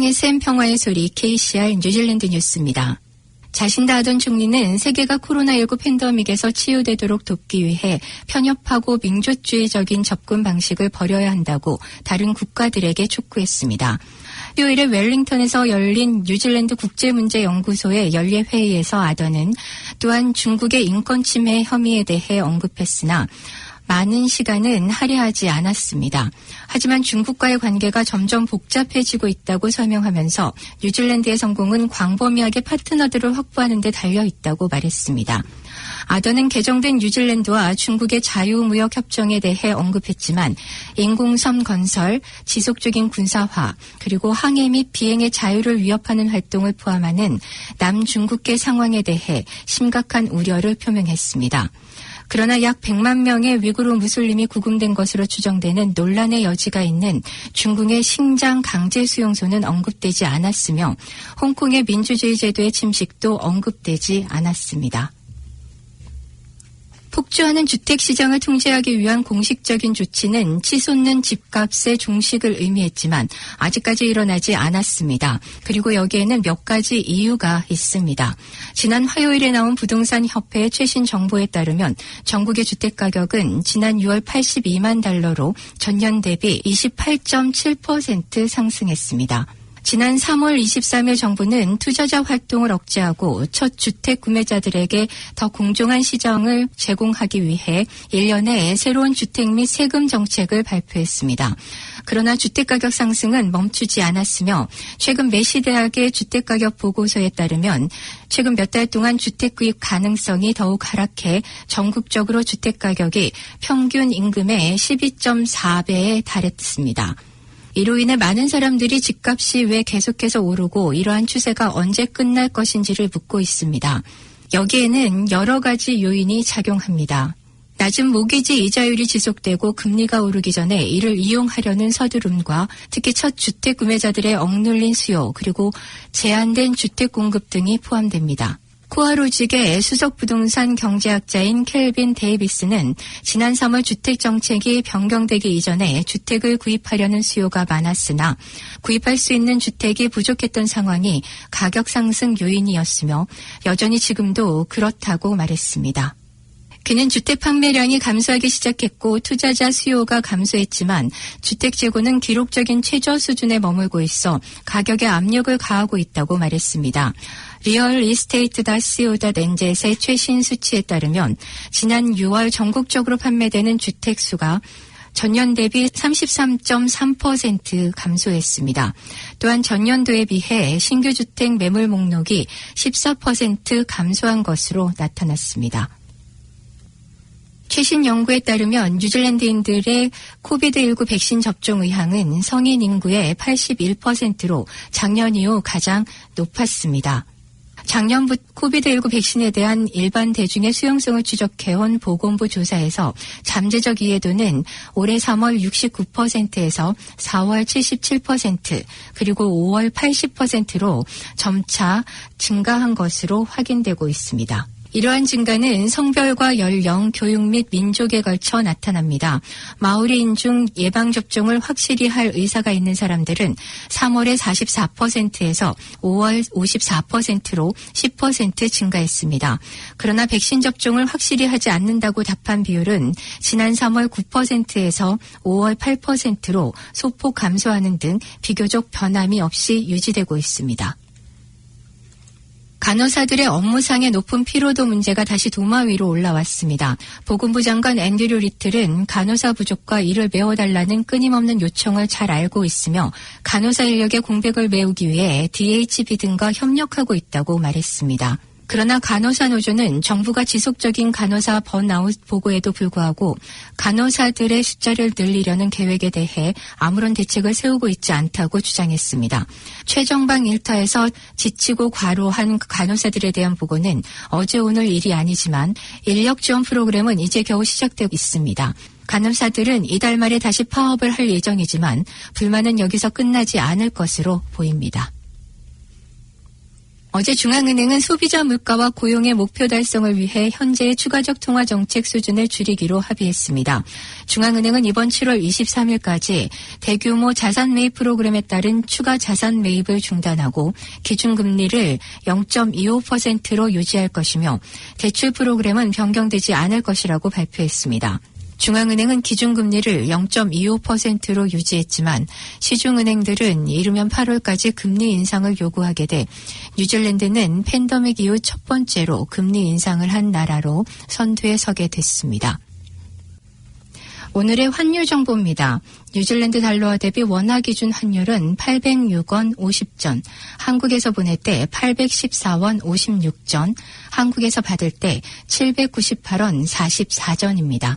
세상 의 샘 평화의 소리 KCR 뉴질랜드 뉴스입니다. 자신다 하던 총리는 세계가 코로나19 팬데믹에서 치유되도록 돕기 위해 편협하고 민주주의적인 접근 방식을 버려야 한다고 다른 국가들에게 촉구했습니다. 토요일에 웰링턴에서 열린 뉴질랜드 국제문제연구소의 연례 회의에서 아더는 또한 중국의 인권 침해 혐의에 대해 언급했으나 많은 시간은 할애하지 않았습니다. 하지만 중국과의 관계가 점점 복잡해지고 있다고 설명하면서 뉴질랜드의 성공은 광범위하게 파트너들을 확보하는 데 달려 있다고 말했습니다. 아더는 개정된 뉴질랜드와 중국의 자유무역 협정에 대해 언급했지만 인공섬 건설, 지속적인 군사화, 그리고 항해 및 비행의 자유를 위협하는 활동을 포함하는 남중국계 상황에 대해 심각한 우려를 표명했습니다. 그러나 약 100만 명의 위구르 무슬림이 구금된 것으로 추정되는 논란의 여지가 있는 중국의 신장 강제 수용소는 언급되지 않았으며 홍콩의 민주주의 제도의 침식도 언급되지 않았습니다. 폭주하는 주택 시장을 통제하기 위한 공식적인 조치는 치솟는 집값의 종식을 의미했지만 아직까지 일어나지 않았습니다. 그리고 여기에는 몇 가지 이유가 있습니다. 지난 화요일에 나온 부동산 협회의 최신 정보에 따르면 전국의 주택 가격은 지난 6월 82만 달러로 전년 대비 28.7% 상승했습니다. 지난 3월 23일 정부는 투자자 활동을 억제하고 첫 주택 구매자들에게 더 공정한 시장을 제공하기 위해 1년에 새로운 주택 및 세금 정책을 발표했습니다. 그러나 주택가격 상승은 멈추지 않았으며 최근 매시대학의 주택가격 보고서에 따르면 최근 몇 달 동안 주택 구입 가능성이 더욱 하락해 전국적으로 주택가격이 평균 임금의 12.4배에 달했습니다. 이로 인해 많은 사람들이 집값이 왜 계속해서 오르고 이러한 추세가 언제 끝날 것인지를 묻고 있습니다. 여기에는 여러 가지 요인이 작용합니다. 낮은 모기지 이자율이 지속되고 금리가 오르기 전에 이를 이용하려는 서두름과 특히 첫 주택 구매자들의 억눌린 수요 그리고 제한된 주택 공급 등이 포함됩니다. 코아로직의 수석 부동산 경제학자인 켈빈 데이비스는 지난 3월 주택 정책이 변경되기 이전에 주택을 구입하려는 수요가 많았으나 구입할 수 있는 주택이 부족했던 상황이 가격 상승 요인이었으며 여전히 지금도 그렇다고 말했습니다. 그는 주택 판매량이 감소하기 시작했고 투자자 수요가 감소했지만 주택 재고는 기록적인 최저 수준에 머물고 있어 가격에 압력을 가하고 있다고 말했습니다. 리얼 이스테이트.co.nz의 최신 수치에 따르면 지난 6월 전국적으로 판매되는 주택 수가 전년 대비 33.3% 감소했습니다. 또한 전년도에 비해 신규 주택 매물 목록이 14% 감소한 것으로 나타났습니다. 최신 연구에 따르면 뉴질랜드인들의 코비드19 백신 접종 의향은 성인 인구의 81%로 작년 이후 가장 높았습니다. 작년부터 코비드19 백신에 대한 일반 대중의 수용성을 추적해온 보건부 조사에서 잠재적 이해도는 올해 3월 69%에서 4월 77% 그리고 5월 80%로 점차 증가한 것으로 확인되고 있습니다. 이러한 증가는 성별과 연령, 교육 및 민족에 걸쳐 나타납니다. 마오리인 중 예방접종을 확실히 할 의사가 있는 사람들은 3월에 44%에서 5월 54%로 10% 증가했습니다. 그러나 백신 접종을 확실히 하지 않는다고 답한 비율은 지난 3월 9%에서 5월 8%로 소폭 감소하는 등 비교적 변함이 없이 유지되고 있습니다. 간호사들의 업무상의 높은 피로도 문제가 다시 도마 위로 올라왔습니다. 보건부 장관 앤드류 리틀은 간호사 부족과 이를 메워달라는 끊임없는 요청을 잘 알고 있으며 간호사 인력의 공백을 메우기 위해 DHB 등과 협력하고 있다고 말했습니다. 그러나 간호사 노조는 정부가 지속적인 간호사 번아웃 보고에도 불구하고 간호사들의 숫자를 늘리려는 계획에 대해 아무런 대책을 세우고 있지 않다고 주장했습니다. 최정방 일터에서 지치고 과로한 간호사들에 대한 보고는 어제 오늘 일이 아니지만 인력 지원 프로그램은 이제 겨우 시작되고 있습니다. 간호사들은 이달 말에 다시 파업을 할 예정이지만 불만은 여기서 끝나지 않을 것으로 보입니다. 어제 중앙은행은 소비자 물가와 고용의 목표 달성을 위해 현재의 추가적 통화 정책 수준을 줄이기로 합의했습니다. 중앙은행은 이번 7월 23일까지 대규모 자산 매입 프로그램에 따른 추가 자산 매입을 중단하고 기준금리를 0.25%로 유지할 것이며 대출 프로그램은 변경되지 않을 것이라고 발표했습니다. 중앙은행은 기준금리를 0.25%로 유지했지만 시중은행들은 이르면 8월까지 금리 인상을 요구하게 돼 뉴질랜드는 팬더믹 이후 첫 번째로 금리 인상을 한 나라로 선두에 서게 됐습니다. 오늘의 환율 정보입니다. 뉴질랜드 달러와 대비 원화 기준 환율은 806원 50전, 한국에서 보낼 때 814원 56전, 한국에서 받을 때 798원 44전입니다.